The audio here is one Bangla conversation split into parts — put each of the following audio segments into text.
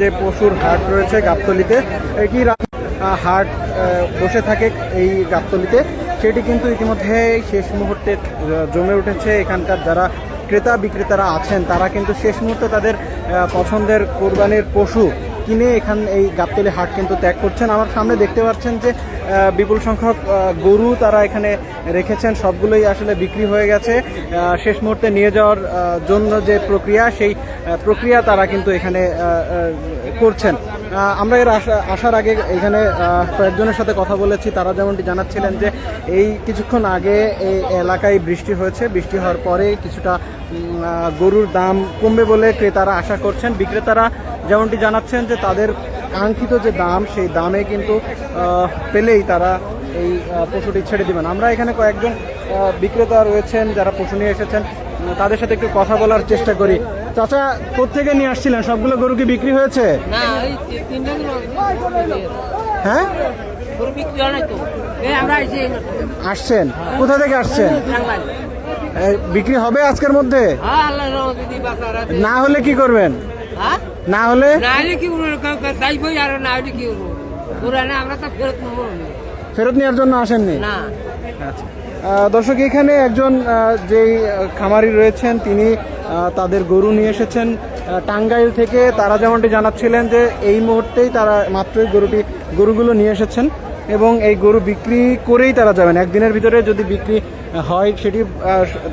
যে পশুর হাট রয়েছে গাবতলিতে, এটি হাট বসে থাকে এই গাবতলিতে। সেটি কিন্তু ইতিমধ্যে শেষ মুহূর্তে জমে উঠেছে। এখানকার যারা ক্রেতা বিক্রেতারা আছেন, তারা কিন্তু শেষ মুহূর্তে তাদের পছন্দের কোরবানির পশু কিনে এখান এই গাবতলি হাট কিন্তু ত্যাগ করছেন। আমার সামনে দেখতে পাচ্ছেন যে বিপুল সংখ্যক গরু তারা এখানে রেখেছেন। সবগুলোই আসলে বিক্রি হয়ে গেছে। শেষ মুহূর্তে নিয়ে যাওয়ার জন্য যে প্রক্রিয়া, সেই প্রক্রিয়া তারা কিন্তু এখানে করছেন। আমরা এর আসা- আসার আগে এখানে কয়েকজনের সাথে কথা বলেছি। তারা যেমনটি জানাচ্ছিলেন যে এই কিছুক্ষণ আগে এই এলাকায় বৃষ্টি হয়েছে। বৃষ্টি হওয়ার পরে কিছুটা গরুর দাম কমবে বলে ক্রেতারা আশা করছেন। বিক্রেতারা যেমনটি জানাচ্ছেন যে তাদের কাঙ্ক্ষিত যে দাম, সেই দামে কিন্তু পেলেই তারা এই পশুটি ছেড়ে দিবেন। আমরা এখানে কয়েকজন বিক্রেতা রয়েছেন যারা পশু নিয়ে এসেছেন। তাদের সাথে একটু কথা বলার চেষ্টা করি। চাচা কোথেকে নিয়ে আসছিলেন? সবগুলো গরু কি বিক্রি হয়েছে? হ্যাঁ? বিক্রি হয়। আসছেন? কোথা থেকে আসছেন? বিক্রি হবে আজকের মধ্যে? হ্যাঁ। না হলে কি করবেন? হ্যাঁ? না হলে? ফেরত নেওয়ার জন্য আসেননি? আচ্ছা। দর্শক এখানে একজন যেই খামারি রয়েছেন তিনি তাদের গরু নিয়ে এসেছেন টাঙ্গাইল থেকে। তারা যেমনটি জানাচ্ছিলেন যে এই মুহূর্তেই তারা মাত্রই গরুটি, গরুগুলো নিয়ে এসেছেন এবং এই গরু বিক্রি করেই তারা যাবেন। একদিনের ভিতরে যদি বিক্রি হয় সেটি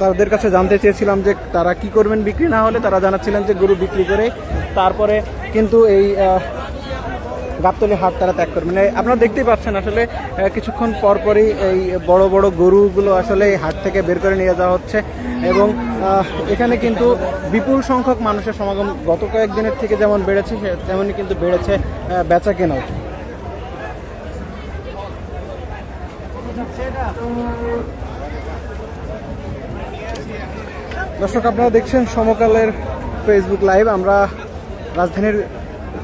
তাদের কাছে জানতে চেয়েছিলাম যে তারা কি করবেন বিক্রি। না হলে তারা জানাচ্ছিলেন যে গরু বিক্রি করে, তারপরে কিন্তু এই গাবতলি হাট তারা ত্যাগ করবেন এই আপনারা দেখতেই পাচ্ছেন আসলে কিছুক্ষণ পরপরই এই বড় বড় গরুগুলো আসলে এই হাট থেকে বের করে নিয়ে যাওয়া হচ্ছে। এবং এখানে কিন্তু বিপুল সংখ্যক মানুষের সমাগম গত কয়েকদিনের থেকে যেমন বেড়েছে তেমনই কিন্তু বেড়েছে বেচা কেনাও দর্শক, আপনারা দেখছেন সমকালের ফেসবুক লাইভ আমরা রাজধানীর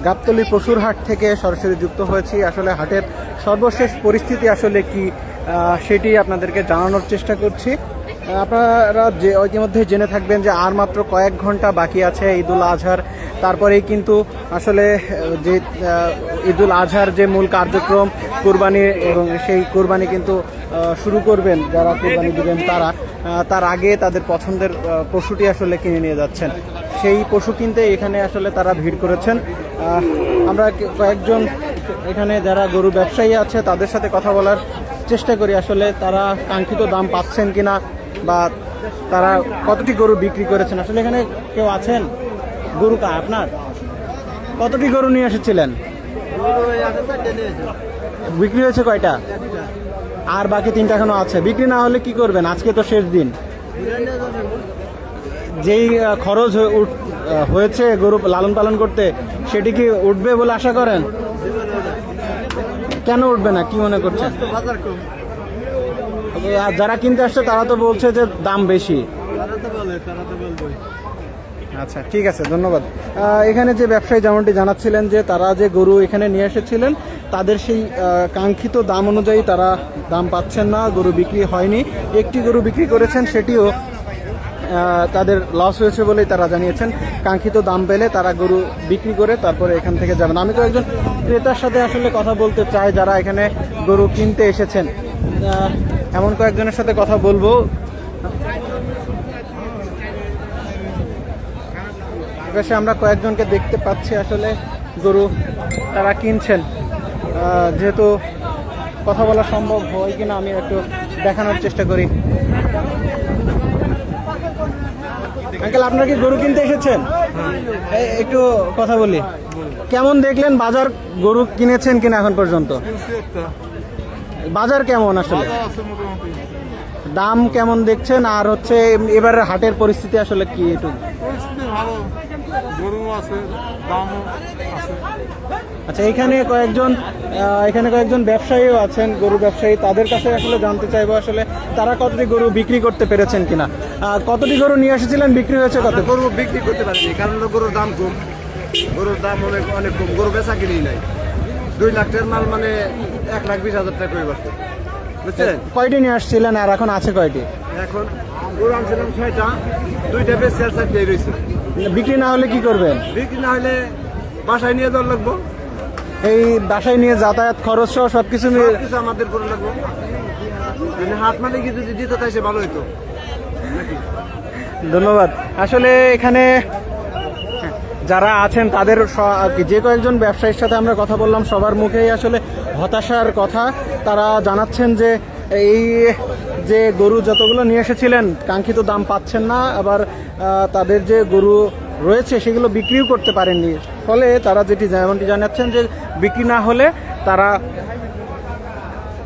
গাবতলী পশুর হাট থেকে সরাসরি যুক্ত হয়েছি। আসলে হাটের সর্বশেষ পরিস্থিতি আসলে কি সেটি আপনাদেরকে জানানোর চেষ্টা করছি। আপনারা যে ইতিমধ্যে জেনে থাকবেন যে আর মাত্র কয়েক ঘণ্টা বাকি আছে ঈদুল আজহার। তারপরেই কিন্তু আসলে যে ঈদুল আজহার যে মূল কার্যক্রম, কোরবানি এবং সেই কোরবানি কিন্তু শুরু করবেন যারা কোরবানি দিবেন তারা। তার আগে তাদের পছন্দের পশুটি আসলে কিনে নিয়ে যাচ্ছেন। সেই পশু কিনতে এখানে আসলে তারা ভিড় করেছেন। আমরা কয়েকজন এখানে যারা গরু ব্যবসায়ী আছে, তাদের সাথে কথা বলার চেষ্টা করি আসলে তারা কাঙ্ক্ষিত দাম পাচ্ছেন কিনা বা তারা কতটি গরু বিক্রি করেছেন। আসলে এখানে কেউ আছেন? গরু কা আপনার? কতটি গরু নিয়ে এসেছিলেন? বিক্রি হয়েছে কয়টা? আর বাকি তিনটা এখনও আছে। বিক্রি না হলে কি করবেন? আজকে তো শেষ দিন। যেই খরচ হয়ে হয়েছে গরু লালন পালন করতে, সেটি কি উঠবে বলে আশা করেন? কেন উঠবে না? কি মনে করছেন? আর যারা কিনতে আসছে, তারা তো বলছে যে দাম বেশি। আচ্ছা ঠিক আছে, ধন্যবাদ। এখানে যে ব্যবসায়ী যেমনটি জানাচ্ছিলেন যে তারা যে গরু এখানে নিয়ে এসেছিলেন, তাদের সেই কাঙ্ক্ষিত দাম অনুযায়ী তারা দাম পাচ্ছেন না, গরু বিক্রি হয়নি। একটি গরু বিক্রি করেছেন, সেটিও তাদের লস হয়েছে বলেই তারা জানিয়েছেন। কাঙ্ক্ষিত দাম পেলে তারা গরু বিক্রি করে তারপরে এখান থেকে যাবেন। আমি তো একজন ক্রেতার সাথে আসলে কথা বলতে চাই, যারা এখানে গরু কিনতে এসেছেন। এমন কয়েকজনের সাথে কথা বলব। পাশে আমরা কয়েকজনকে দেখতে পাচ্ছি আসলে গরু তারা কিনছেন। যেহেতু কথা বলা সম্ভব হয় কিনা আমি একটু দেখানোর চেষ্টা করি। আঙ্কেল আপনারা কি গরু কিনতে এসেছেন? একটু কথা বলি। কেমন দেখলেন বাজার গরু কিনেছেন কিনা এখন পর্যন্ত? বাজার কেমন আসলে? দাম কেমন দেখছেন? আর হচ্ছে এবার হাটের পরিস্থিতি আসলে কি একটু? আচ্ছা এখানে কয়েকজন এখানে কয়েকজন ব্যবসায়ীও আছেন গরু ব্যবসায়ী। তাদের কাছে আসলে জানতে চাইব আসলে তারা কতটি গরু বিক্রি করতে পেরেছেন কিনা? কতটি গরু নিয়ে এসেছিলেন? বিক্রি হয়েছে কত গরু বিক্রি করতে পারিনি কারণ গরুর দাম কম। গরুর দাম অনেক অনেক কম। গরু বেচা কিনেই নাই। দুই লাখ টাকার মাল মানে এক লাখ বিশ হাজার টাকা করে বুঝছেন? কয়টি নিয়ে আসছিলেন আর এখন আছে কয়টি? এখন গরু আনছিলাম ছয়টা দুইটা বেশ চার চার দিয়ে রয়েছে। বিক্রি না হলে কি করবেন? বিক্রি না হলে বাসায় নিয়ে যাওয়ার লাগবো। এই বাসায় নিয়ে যাতায়াত খরচ সহ সব কিছু মিলে কিছু আমাদের করে লাগবো। মানে হাট মালিক যদি দিত তাই সে ভালো হইতো? ধন্যবাদ। আসলে এখানে যারা আছেন, তাদের যে কয়েকজন ব্যবসায়ীর সাথে আমরা কথা বললাম, সবার মুখেই আসলে হতাশার কথা। তারা জানাচ্ছেন যে এই যে গরু যতগুলো নিয়ে এসেছিলেন, কাঙ্ক্ষিত দাম পাচ্ছেন না। আবার তাদের যে গরু রয়েছে, সেগুলো বিক্রিও করতে পারেননি। ফলে তারা যেটি যেমনটি জানাচ্ছেন যে বিক্রি না হলে তারা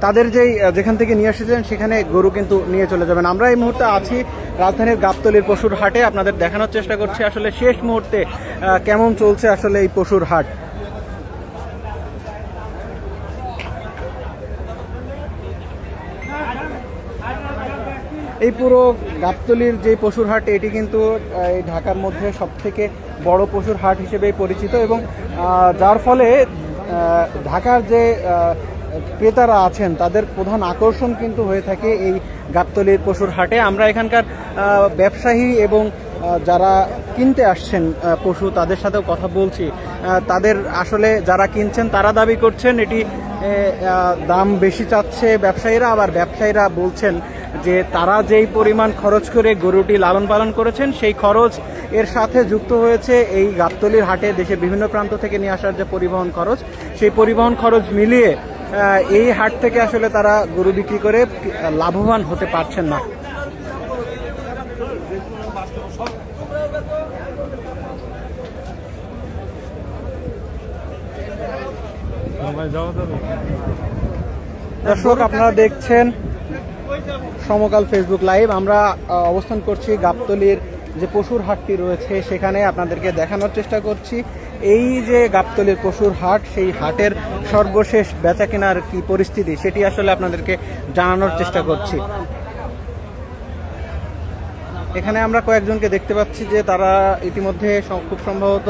তাদের যেই যেখান থেকে নিয়ে এসেছিলেন, সেখানে গরু কিন্তু নিয়ে চলে যাবেন। আমরা এই মুহূর্তে আছি রাজধানীর গাবতলির পশুর হাটে। আপনাদের দেখানোর চেষ্টা করছি আসলে শেষ মুহূর্তে কেমন চলছে আসলে এই পশুর হাট? এই পুরো গাবতলির যে পশুর হাট, এটি কিন্তু এই ঢাকার মধ্যে সব থেকে বড় পশুর হাট হিসেবে পরিচিত এবং যার ফলে ঢাকার যে ক্রেতারা আছেন, তাদের প্রধান আকর্ষণ কিন্তু হয়ে থাকে এই গাবতলির পশুর হাটে। আমরা এখানকার ব্যবসায়ী এবং যারা কিনতে আসছেন পশু, তাদের সাথেও কথা বলছি। তাদের আসলে যারা কিনছেন, তারা দাবি করছেন এটি দাম বেশি চাচ্ছে ব্যবসায়ীরা। আবার ব্যবসায়ীরা বলছেন যে তারা যেই পরিমাণ খরচ করে গরুটি লালন পালন করেছেন, সেই খরচ এর সাথে যুক্ত হয়েছে এই গাবতলির হাটে দেশের বিভিন্ন প্রান্ত থেকে নিয়ে আসার যে পরিবহন খরচ, সেই পরিবহন খরচ মিলিয়ে এই হাট থেকে আসলে তারা গরু বিক্রি করে লাভবান হতে পারছেন না। দর্শক আপনারা দেখছেন সমকাল ফেসবুক লাইভ আমরা অবস্থান করছি গাবতলির যে পশুর হাটটি রয়েছে সেখানে আপনাদেরকে দেখানোর চেষ্টা করছি। এই যে গাবতলির পশুর হাট, সেই হাটের সর্বশেষ বেচা কেনার কি পরিস্থিতি সেটি আসলে আপনাদেরকে জানানোর চেষ্টা করছি। এখানে আমরা কয়েকজনকে দেখতে পাচ্ছি যে তারা ইতিমধ্যে খুব সম্ভবত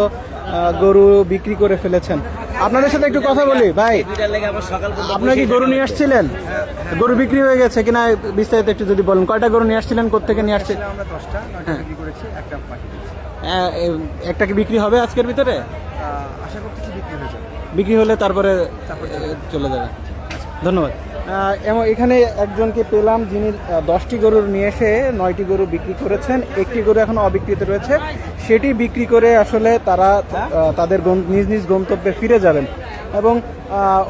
গরু বিক্রি করে ফেলেছেন। আপনাদের সাথে একটু কথা বলি, ভাই। আপনারা কি গরু নিয়ে আসছিলেন? গরু বিক্রি হয়ে গেছে কিনা বিস্তারিত একটু যদি বলেন। কয়টা গরু নিয়ে আসছিলেন? কোথেকে নিয়ে আসছেন আমরা দশটা। বিক্রি করেছি, একটা একটা কি বিক্রি হবে আজকের ভিতরে? আশা করতেছি বিক্রি হয়ে যাবে। বিক্রি হলে তারপরে চলে যাবে। ধন্যবাদ। আহ, এবং এখানে একজনকে পেলাম যিনি দশটি গরুর নিয়ে এসে নয়টি গরু বিক্রি করেছেন। একটি গরু এখন অবিকৃত রয়েছে। সেটি বিক্রি করে আসলে তারা তাদের নিজ নিজ গন্তব্যে ফিরে যাবেন। এবং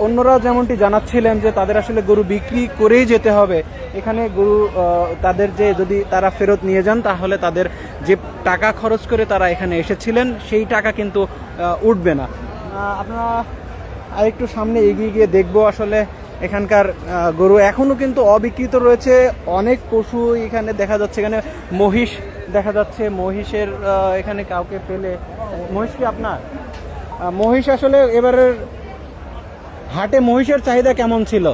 অন্যরা যেমনটি জানাচ্ছিলেন যে তাদের আসলে গরু বিক্রি করেই যেতে হবে, এখানে গরু তাদের যে যদি তারা ফেরত নিয়ে যান, তাহলে তাদের যে টাকা খরচ করে তারা এখানে এসেছিলেন, সেই টাকা কিন্তু উঠবে না। আপনারা আর একটু সামনে এগিয়ে গিয়ে দেখব আসলে এখানকার গরু এখনও কিন্তু অবিকৃত রয়েছে, অনেক পশু এখানে দেখা যাচ্ছে, এখানে মহিষ দেখা যাচ্ছে, মহিষের এখানে কাউকে পেলে, মহিষ কি আপনার? মহিষ আসলে এবারের হাটে মহিষের চাহিদা কেমন ছিল?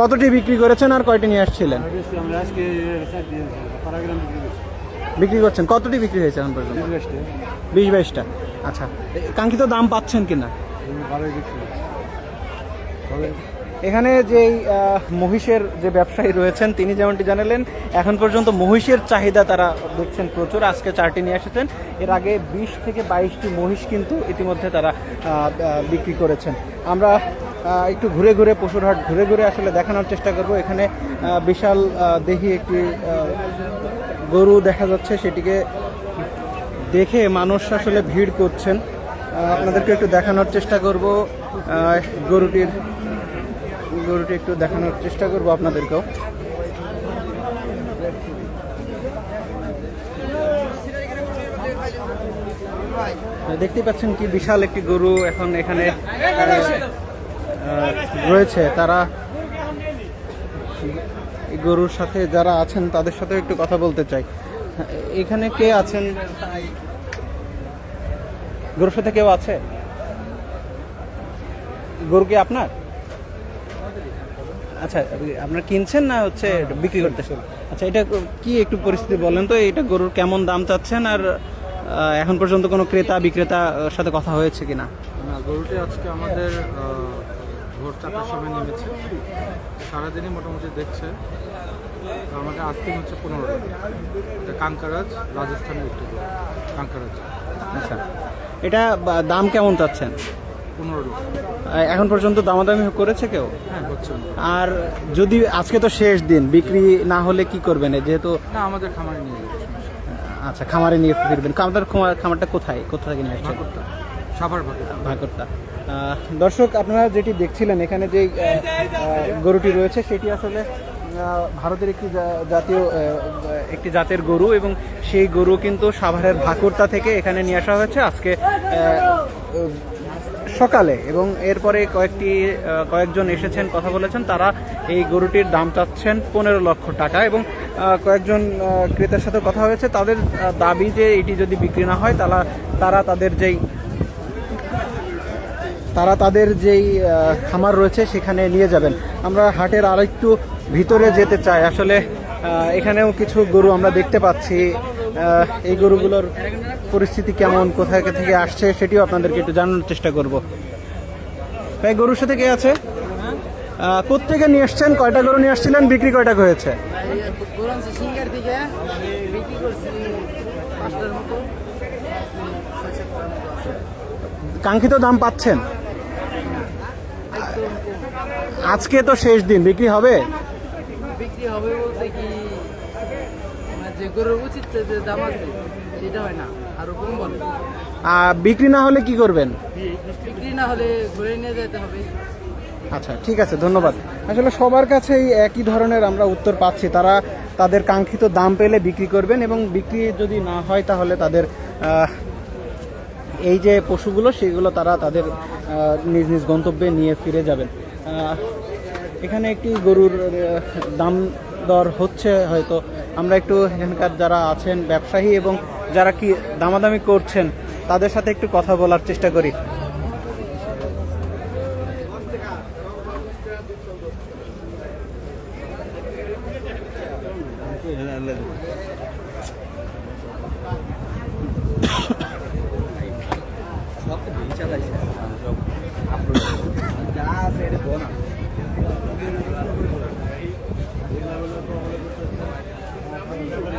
কতটি বিক্রি করেছেন আর কয়টি নিয়ে আসছিলেন? বিক্রি করছেন। কতটি বিক্রি হয়েছে এখন পর্যন্ত? বিশ বাইশটা। আচ্ছা কাঙ্ক্ষিত দাম পাচ্ছেন কিনা? এখানে যেই মহিষের যে ব্যবসায়ী রয়েছেন, তিনি যেমনটি জানালেন, এখন পর্যন্ত মহিষের চাহিদা তারা দেখছেন প্রচুর। আজকে চারটি নিয়ে এসেছেন। এর আগে বিশ থেকে বাইশটি মহিষ কিন্তু ইতিমধ্যে তারা বিক্রি করেছেন। আমরা একটু ঘুরে ঘুরে পশুরহাট ঘুরে ঘুরে আসলে দেখানোর চেষ্টা করব। এখানে বিশাল দেখি একটি গরু দেখা যাচ্ছে। সেটিকে দেখে মানুষ আসলে ভিড় করছেন। আপনাদেরকে একটু দেখানোর চেষ্টা করব। গরুটির গরুটি একটু দেখানোর চেষ্টা করব আপনাদেরকেও। দেখতে পাচ্ছেন কি বিশাল একটি গরু এখন এখানে রয়েছে। তারা গরুর সাথে যারা আছেন, তাদের সাথে একটু কথা বলতে চাই। এখানে কে আছেন? গরুর সাথে কেউ আছে? গরু কি আপনার? আচ্ছা আপনার কিনছেন না হচ্ছে বিক্রি করতেছেন আচ্ছা এটা কি একটু পরিস্থিতি বলেন তো? এটা গরুর কেমন দাম চাচ্ছেন? আর এখন পর্যন্ত কোনো ক্রেতা বিক্রেতা সাথে কথা হয়েছে কিনা? না গরুটি আজকে আমাদের ভোর চারটার সময় নেমেছে। সারাদিনই মোটামুটি দেখছে। তো আমাদের আজকে হচ্ছে পনেরো টাকা এটা কাঙ্কারাজ রাজস্থানের একটি কাঙ্কারাজ। আচ্ছা এটা দাম কেমন চাচ্ছেন? পনেরো এখন পর্যন্ত দামাদামি করেছে কেউ? হ্যাঁ আর যদি আজকে তো শেষ দিন বিক্রি না হলে কি করবেন? যেহেতু না আমাদের খামারে নিয়ে। আচ্ছা খামারে নিয়ে ফিরবেন। আপনার খামার- খামারটা কোথায়? কোথা থেকে নিয়ে আসছেন? আহ, দর্শক আপনারা যেটি দেখছিলেন এখানে যে গরুটি রয়েছে সেটি আসলে ভারতের একটি জাতীয় একটি জাতের গরু এবং সেই গরু কিন্তু সাভারের ভাকুরতা থেকে এখানে নিয়ে আসা হয়েছে। আজকে সকালে এবং এরপরে কয়েকটি কয়েকজন এসেছেন, কথা বলেছেন। তারা এই গরুটির দাম চাচ্ছেন পনেরো লক্ষ টাকা এবং কয়েকজন ক্রেতার সাথে কথা হয়েছে। তাদের দাবি যে এটি যদি বিক্রি না হয় তারা তারা তাদের যেই, তারা তাদের যেই খামার রয়েছে সেখানে নিয়ে যাবেন। আমরা হাটের আরেকটু ভিতরে যেতে চাই। আসলে এখানেও কিছু গরু আমরা দেখতে পাচ্ছি। এই গরুগুলোর পরিস্থিতি কেমন কোথায় থেকে আসছে সেটিও আপনাদেরকে একটু জানানোর চেষ্টা করব। ভাই গরুর সাথে কে আছে? আহ, কোত্থেকে নিয়ে এসছেন কয়টা গরু নিয়ে আসছিলেন বিক্রি কয়টা হয়েছে? কাঙ্ক্ষিত দাম পাচ্ছেন? আজকে তো শেষ দিন বিক্রি হবে বিক্রি হবে বলতে কি মানে যে গরুর উচিত যে দাম আছে সেটা হয় না আরও কম বলে। বিক্রি না হলে কি করবেন? বিক্রি না হলে ঘুরে নিয়ে যেতে হবে। আচ্ছা ঠিক আছে ধন্যবাদ। আসলে সবার কাছেই একই ধরনের আমরা উত্তর পাচ্ছি। তারা তাদের কাঙ্ক্ষিত দাম পেলে বিক্রি করবেন এবং বিক্রি যদি না হয় তাহলে তাদের এই যে পশুগুলো সেগুলো তারা তাদের নিজ নিজ গন্তব্যে নিয়ে ফিরে যাবেন। এখানে একটি গরুর দাম দর হচ্ছে হয়তো আমরা একটু এখানকার যারা আছেন ব্যবসায়ী এবং যারা কি দামাদামি করছেন, তাদের সাথে একটু কথা বলার চেষ্টা করি।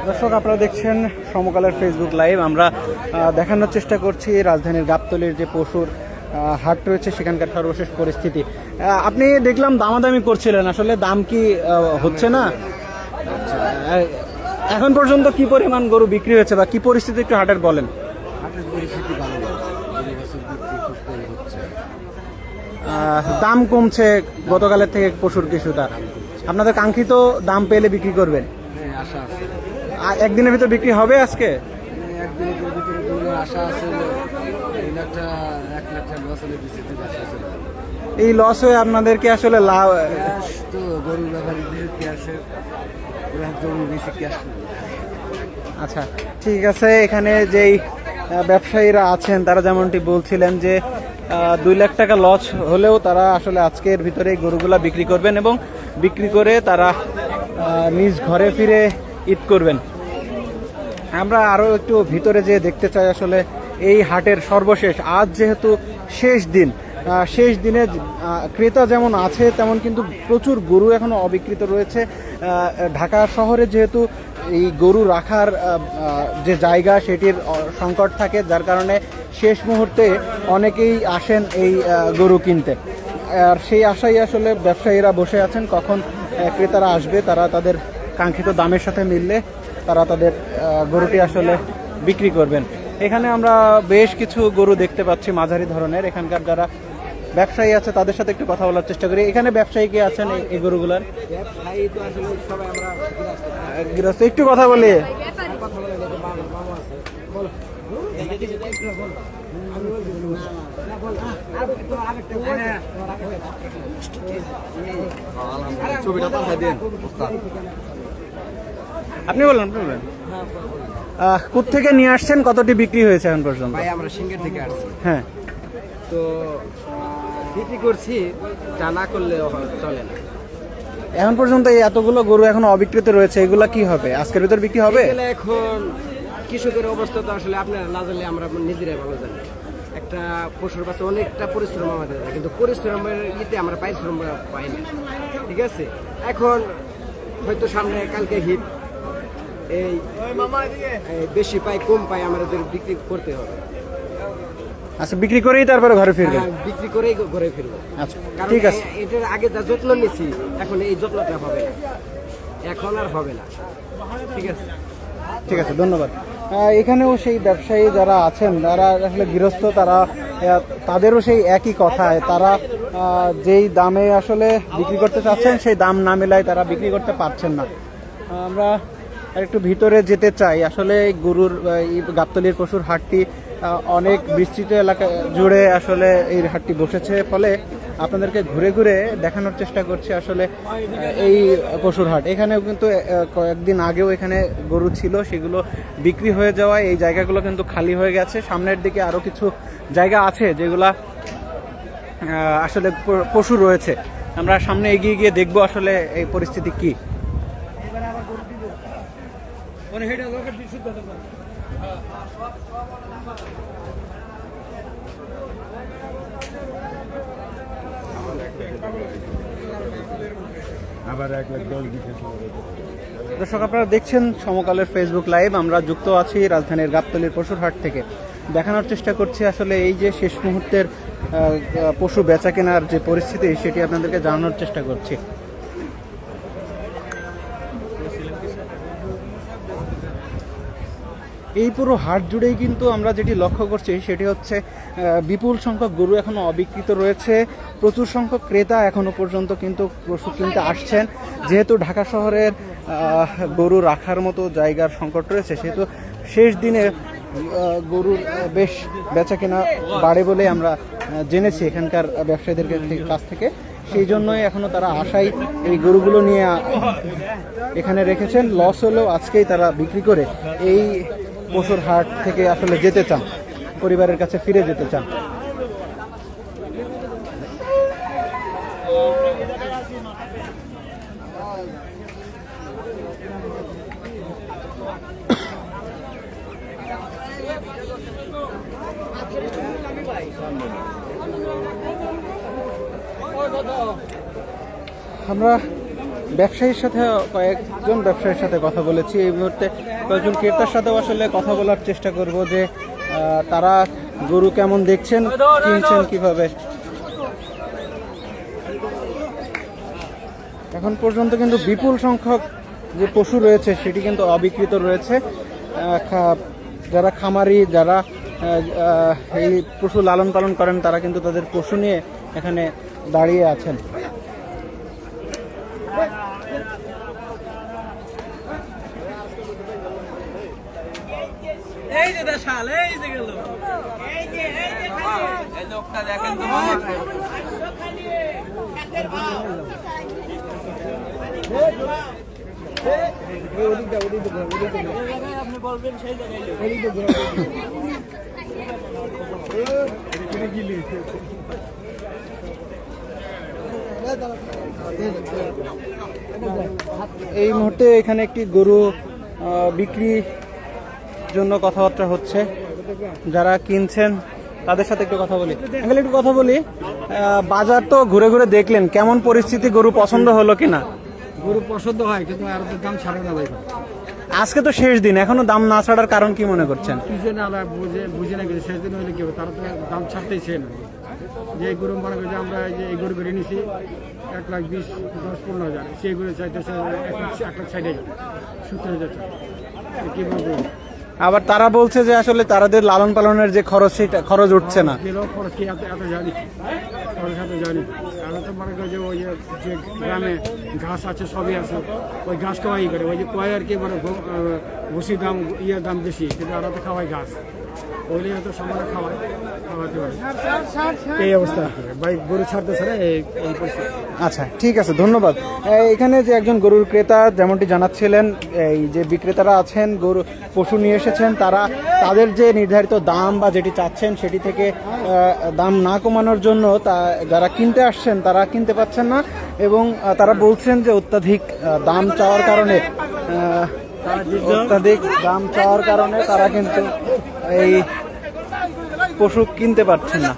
দর্শক আপনারা দেখছেন সমকালের ফেসবুক লাইভ আমরা দেখানোর চেষ্টা করছি রাজধানীর গাবতলির যে পশুর হাট রয়েছে সেখানকার সর্বশেষ পরিস্থিতি। আপনি দেখলাম দামাদামি করছিলেন। আসলে দাম কি হচ্ছে না? এখন পর্যন্ত কি পরিমাণ গরু বিক্রি হয়েছে বা কি পরিস্থিতি একটু হাটের বলেন? হাটের পরিস্থিতি ভালো দাম কমছে গতকালের থেকে পশুর কিছুটা। আপনাদের কাঙ্ক্ষিত দাম পেলে বিক্রি করবেন? হ্যাঁ আশা আছে। একদিনের ভিতর বিক্রি হবে আজকে? এই লস হয়ে আপনাদেরকে আসলে লাভ আচ্ছা ঠিক আছে, এখানে যেই ব্যবসায়ীরা আছেন, তারা যেমনটি বলছিলেন যে দুই লাখ টাকা লস হলেও তারা আসলে আজকের ভিতরে গরুগুলা বিক্রি করবেন এবং বিক্রি করে তারা নিজ ঘরে ফিরে ঈদ করবেন। আমরা আরও একটু ভিতরে যেয়ে দেখতে চাই আসলে এই হাটের সর্বশেষ। আজ যেহেতু শেষ দিন শেষ দিনে ক্রেতা যেমন আছে, তেমন কিন্তু প্রচুর গরু এখনও অবিকৃত রয়েছে। ঢাকা শহরে যেহেতু এই গরু রাখার যে জায়গা সেটির সংকট থাকে, যার কারণে শেষ মুহূর্তে অনেকেই আসেন এই গরু কিনতে। আর সেই আশাই আসলে ব্যবসায়ীরা বসে আছেন, কখন ক্রেতারা আসবে, তারা তাদের কাঙ্ক্ষিত দামের সাথে মিললে তারা তাদের গরুটি আসলে বিক্রি করবেন। এখানে আমরা বেশ কিছু গরু দেখতে পাচ্ছি মাঝারি ধরনের। এখানকার যারা ব্যবসায়ী আছে, তাদের সাথে একটু কথা বলার চেষ্টা করি। এখানে ব্যবসায়ী কে আছেন এই- গরুগুলার? গৃহস্থ। একটু কথা বলি। ছবিটা পাঠাই দেন আপনি বলুন আপনি বলুন। আহ, কোত্থেকে নিয়ে আসছেন? কতটি বিক্রি হয়েছে এখন পর্যন্ত? ভাই আমরা সিঙ্গের থেকে আসছি। হ্যাঁ। তো বিক্রি করছি তা না করলে চলে না। এখন পর্যন্ত এই এতগুলো গরু এখন অবিক্রিত রয়েছে এগুলো কি হবে? আজকের ভিতর বিক্রি হবে? এখন কৃষকের অবস্থা তো আসলে আপনারা না জানলে আমরা নিজেরাই ভালো জানি। একটা পশুর বাচ্চা অনেকটা পরিশ্রম আমাদের কিন্তু পরিশ্রমের ইতে আমরা পারিশ্রম পাই না। ঠিক আছে? এখন হয়তো সামনে কালকে হিট এই বেশি পাই কম পাই আমাদের বিক্রি করতে হবে। আচ্ছা বিক্রি করেই তারপরে ঘরে ফিরবেন? হ্যাঁ, বিক্রি করেই ঘরে ফিরবো। আচ্ছা ঠিক আছে। এটার আগে যা যত্ন নিছি এখন এই যত্নটা হবে না। এখন আর হবে না। ঠিক আছে? ঠিক আছে ধন্যবাদ। এখানেও সেই ব্যবসায়ী যারা আছেন যারা আসলে গৃহস্থ তারা তাদেরও সেই একই কথায় তারা যেই দামে আসলে বিক্রি করতে চাচ্ছেন সেই দাম না মেলায় তারা বিক্রি করতে পারছেন না। আমরা একটু ভিতরে যেতে চাই। আসলে গরুর গাবতলির পশুর হাটটি অনেক বিস্তৃত এলাকা জুড়ে আসলে এই হাটটি বসেছে। ফলে আপনাদেরকে ঘুরে ঘুরে দেখানোর চেষ্টা করছি আসলে এই পশুর হাট। এখানেও কিন্তু কয়েকদিন আগেও এখানে গরু ছিল, সেগুলো বিক্রি হয়ে যাওয়ায় এই জায়গাগুলো কিন্তু খালি হয়ে গেছে। সামনের দিকে আরও কিছু জায়গা আছে যেগুলা আসলে পশু রয়েছে। আমরা সামনে এগিয়ে গিয়ে দেখব আসলে এই পরিস্থিতি কি। দর্শক আপনারা দেখছেন সমকালের ফেসবুক লাইভ আমরা যুক্ত আছি রাজধানীর গাবতলির পশুর হাট থেকে। দেখানোর চেষ্টা করছি আসলে এই যে শেষ মুহূর্তের পশু বেচা কেনার যে পরিস্থিতি সেটি আপনাদেরকে জানানোর চেষ্টা করছি। এই পুরো হাট জুড়েই কিন্তু আমরা যেটি লক্ষ্য করছি সেটি হচ্ছে বিপুল সংখ্যক গরু এখনও অবিকৃত রয়েছে। প্রচুর সংখ্যক ক্রেতা এখনও পর্যন্ত কিন্তু পশু কিনতে আসছেন। যেহেতু ঢাকা শহরের গরু রাখার মতো জায়গার সংকট রয়েছে, সেহেতু শেষ দিনে গরুর বেশ বেচা কেনা বাড়ে বলে আমরা জেনেছি এখানকার ব্যবসায়ীদের কাছ- কাছ থেকে। সেই জন্যই এখনও তারা আশাই এই গরুগুলো নিয়ে এখানে রেখেছেন। লস হলেও আজকেই তারা বিক্রি করে এই পশুর হাট থেকে আসলে যেতে চান পরিবারের কাছে ফিরে যেতে চান? আমরা ব্যবসায়ীর সাথে কয়েকজন ব্যবসায়ীর সাথে কথা বলেছি। এই মুহূর্তে কয়েকজন ক্রেতার সাথেও আসলে কথা বলার চেষ্টা করব যে তারা গরু কেমন দেখছেন, কিনছেন কীভাবে? এখন পর্যন্ত কিন্তু বিপুল সংখ্যক যে পশু রয়েছে, সেটি কিন্তু অবিকৃত রয়েছে। যারা খামারি, যারা এই পশু লালন পালন করেন, তারা কিন্তু তাদের পশু নিয়ে এখানে দাঁড়িয়ে আছেন। এই যে দেশাল এই যে গেল এই লোকটা দেখেন তো। আপনি বলবেন সেই জায়গায় এই মুহূর্তে এখানে একটি গরু আহ, বিক্রির জন্য কথাবার্তা হচ্ছে। যারা কিনছেন তাদের সাথে একটু কথা বলি। আঙ্কেল একটু কথা বলি। বাজার তো ঘুরে ঘুরে দেখলেন কেমন পরিস্থিতি গরু পছন্দ হলো কিনা? গরু পছন্দ হয় কিন্তু আর দাম ছাড়ে না ভাই আজকে তো শেষ দিন এখনও দাম না ছাড়ার কারণ কি মনে করছেন? বুঝে বুঝে না গেছে শেষ দিন হইলে কি হবে? তারা তো দাম ছাড়তেই চায় না। যে গরু মনে করি যে আমরা যে এই গরু করে নিছি এক লাখ বিশ দশ পনেরো হাজার। সেই গরু চাইতেছে এক লাখ এক লাখ ষাট হাজার সত্তর হাজার কি বলব? আবার তারা বলছে যে আসলে তাদের লালন পালনের যে খরচ, সেটা খরচ উঠছে না। খরচ কি এত জানি? খরচ জানি? যে ওই যে গ্রামে ঘাস আছে, সবই আছে। ওই করে। ওই যে আর কি মানে ভুসির দাম, ইয়ের দাম বেশি, কিন্তু ঘাস। ওইলে হয়তো সমানে খাওয়ায় খাওয়াতে পারে। এই অবস্থা। ভাই গরু ছাড়তেছে না এই এই পরিস্থিতি। আচ্ছা ঠিক আছে ধন্যবাদ। এখানে যে একজন গরুর ক্রেতা যেমনটি জানাচ্ছিলেন এই যে বিক্রেতারা আছেন গরু পশু নিয়ে এসেছেন তারা তাদের যে নির্ধারিত দাম বা যেটি চাচ্ছেন সেটি থেকে দাম না কমানোর জন্য তা যারা কিনতে আসছেন তারা কিনতে পাচ্ছেন না এবং তারা বলছেন যে অত্যাধিক দাম চাওয়ার কারণে অত্যাধিক দাম চাওয়ার কারণে তারা কিন্তু এই পশু কিনতে পারছেন না।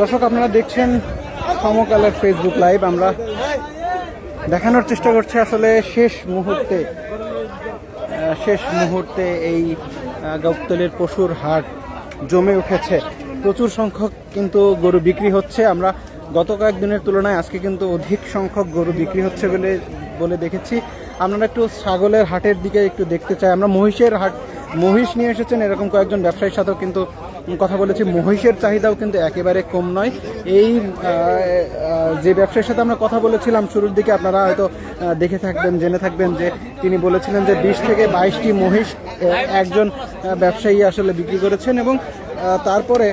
দর্শক, আপনারা দেখছেন সমকালের ফেসবুক লাইভ আমরা দেখানোর চেষ্টা করছি আসলে শেষ মুহূর্তে। শেষ মুহূর্তে এই গাউতলের পশুর হাট জমে উঠেছে। প্রচুর সংখ্যক কিন্তু গরু বিক্রি হচ্ছে। আমরা গত কয়েকদিনের তুলনায় আজকে কিন্তু অধিক সংখ্যক গরু বিক্রি হচ্ছে বলে বলে দেখেছি। আপনারা একটু ছাগলের হাটের দিকে একটু দেখতে চাই। আমরা মহিষের হাট মহিষ নিয়ে এসেছেন, এরকম কয়েকজন ব্যবসায়ীর সাথেও কিন্তু কথা বলেছি। মহিষের চাহিদাও কিন্তু একেবারে কম নয়। এই যে ব্যবসায়ীর সাথে আমরা কথা বলেছিলাম শুরুর দিকে, আপনারা হয়তো দেখে থাকবেন, জেনে থাকবেন যে তিনি বলেছিলেন যে বিশ থেকে বাইশটি মহিষ একজন ব্যবসায়ী আসলে বিক্রি করেছেন এবং তারপরে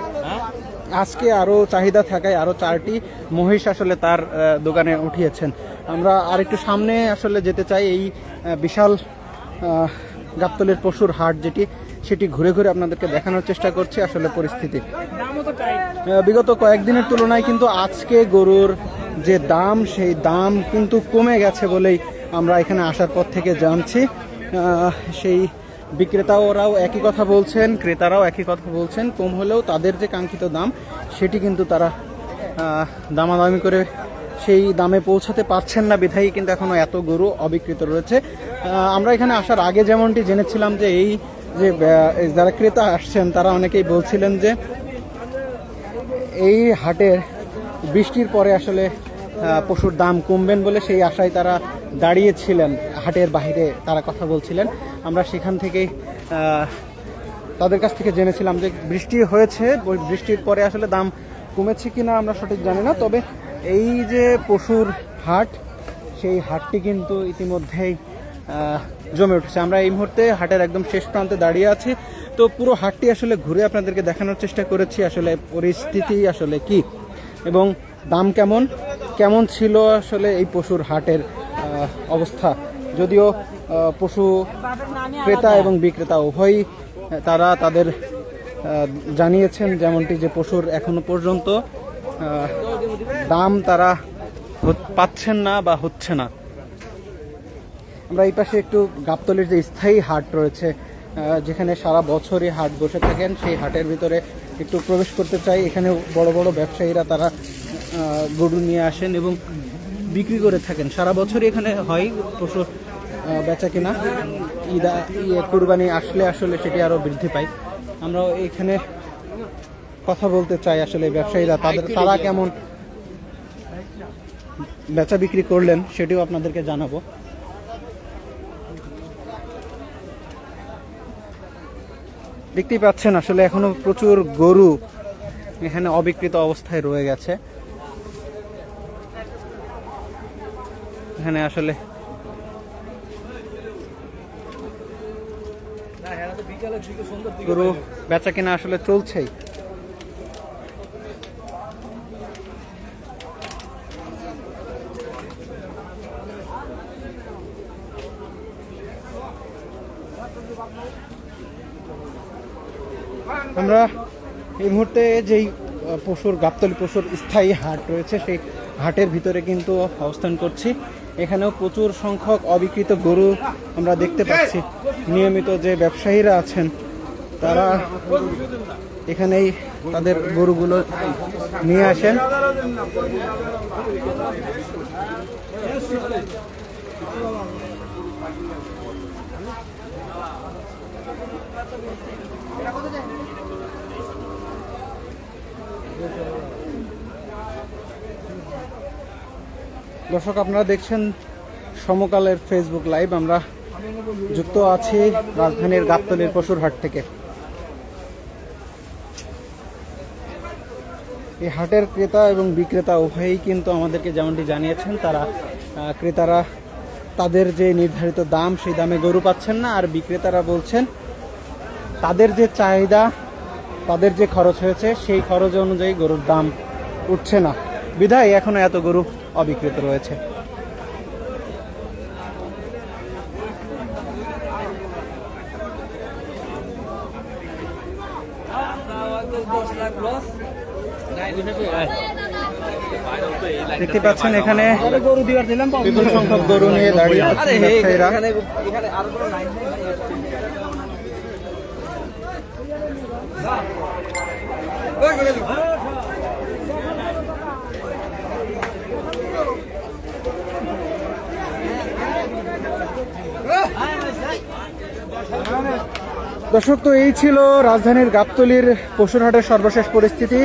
আজকে আরও চাহিদা থাকায় আরও চারটি মহিষ আসলে তার দোকানে উঠিয়েছেন। আমরা আর একটু সামনে আসলে যেতে চাই, এই বিশাল গাবতলের পশুর হাট যেটি, সেটি ঘুরে ঘুরে আপনাদেরকে দেখানোর চেষ্টা করছি আসলে পরিস্থিতি। বিগত কয়েকদিনের তুলনায় কিন্তু আজকে গরুর যে দাম, সেই দাম কিন্তু কমে গেছে বলেই আমরা এখানে আসার পর থেকে জানছি। সেই বিক্রেতাওরাও একই কথা বলছেন, ক্রেতারাও একই কথা বলছেন। কম হলেও তাদের যে কাঙ্ক্ষিত দাম, সেটি কিন্তু তারা দামাদামি করে সেই দামে পৌঁছাতে পারছেন না বিধায়ী, কিন্তু এখনও এত গরু অবিকৃত রয়েছে। আমরা এখানে আসার আগে যেমনটি জেনেছিলাম যে এই যে যারা ক্রেতা আসছেন, তারা অনেকেই বলছিলেন যে এই হাটের বৃষ্টির পরে আসলে পশুর দাম কমবেন বলে সেই আশায় তারা দাঁড়িয়েছিলেন। হাটের বাইরে তারা কথা বলছিলেন। আমরা সেখান থেকেই তাদের কাছ থেকে জেনেছিলাম যে বৃষ্টি হয়েছে, বৃষ্টির পরে আসলে দাম কমেছে কিনা আমরা সঠিক জানি না, তবে এই যে পশুর হাট, সেই হাটটি কিন্তু ইতিমধ্যেই জমে উঠেছে। আমরা এই মুহূর্তে হাটের একদম শেষ প্রান্তে দাঁড়িয়ে আছি। তো পুরো হাটটি আসলে ঘুরে আপনাদেরকে দেখানোর চেষ্টা করেছি, আসলে পরিস্থিতি আসলে কি এবং দাম কেমন কেমন ছিল আসলে এই পশুর হাটের অবস্থা। যদিও পশু ক্রেতা এবং বিক্রেতা উভয়ই, তারা তাদের জানিয়েছেন যেমনটি যে পশুর এখনও পর্যন্ত। দাম তারা পাচ্ছেন না বা হচ্ছে না। আমরা এই পাশে একটু গাবতলির যে স্থায়ী হাট রয়েছে যেখানে সারা বছরই হাট বসে থাকেন, সেই হাটের ভিতরে একটু প্রবেশ করতে চাই। এখানে বড় বড় ব্যবসায়ীরা তারা গরু নিয়ে আসেন এবং বিক্রি করে থাকেন। সারা বছরই এখানে হয় পশু বেচা কিনা। ঈদা ইয়ে কুরবানি আসলে আসলে সেটি আরও বৃদ্ধি পায়। আমরা এখানে কথা বলতে চাই আসলে ব্যবসায়ীরা, তাদের, তারা কেমন বেচা বিক্রি করলেন সেটিও আপনাদেরকে জানাব। দেখতেই পাচ্ছেন আসলে এখনও প্রচুর গরু এখানে অবিকৃত অবস্থায় রয়ে গেছে। এখানে আসলে গরু বেচা কিনা আসলে চলছেই। আমরা এই মুহূর্তে যেই পশুর, গাবতলি পশুর স্থায়ী হাট রয়েছে, সেই হাটের ভিতরে কিন্তু অবস্থান করছি। এখানেও প্রচুর সংখ্যক অবিকৃত গরু আমরা দেখতে পাচ্ছি। নিয়মিত যে ব্যবসায়ীরা আছেন, তারা এখানেই তাদের গরুগুলো নিয়ে আসেন। দর্শক, আপনারা দেখছেন সমকালের ফেসবুক লাইভ আমরা যুক্ত আছি রাজধানীর গাবতলির পশুর হাট থেকে। এই হাটের ক্রেতা এবং বিক্রেতা উভয়ই কিন্তু আমাদেরকে যেমনটি জানিয়েছেন, তারা ক্রেতারা তাদের যে নির্ধারিত দাম, সেই দামে গরু পাচ্ছেন না। আর বিক্রেতারা বলছেন, তাদের যে চাহিদা, তাদের যে খরচ হয়েছে, সেই খরচ অনুযায়ী গরুর দাম উঠছে না। বিধায় এখনও এত গরু অবিকৃত রয়েছে। দেখতে পাচ্ছেন এখানে বিপুল সংখ্যক গরু নিয়ে দাঁড়িয়ে আছেন ব্যবসায়ীরা। দর্শক, তো এই ছিল রাজধানীর গাবতলির পশুরহাটের সর্বশেষ পরিস্থিতি।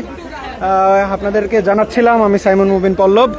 আপনাদেরকে জানাচ্ছিলাম, আমি সাইমন মুবিন পল্লব।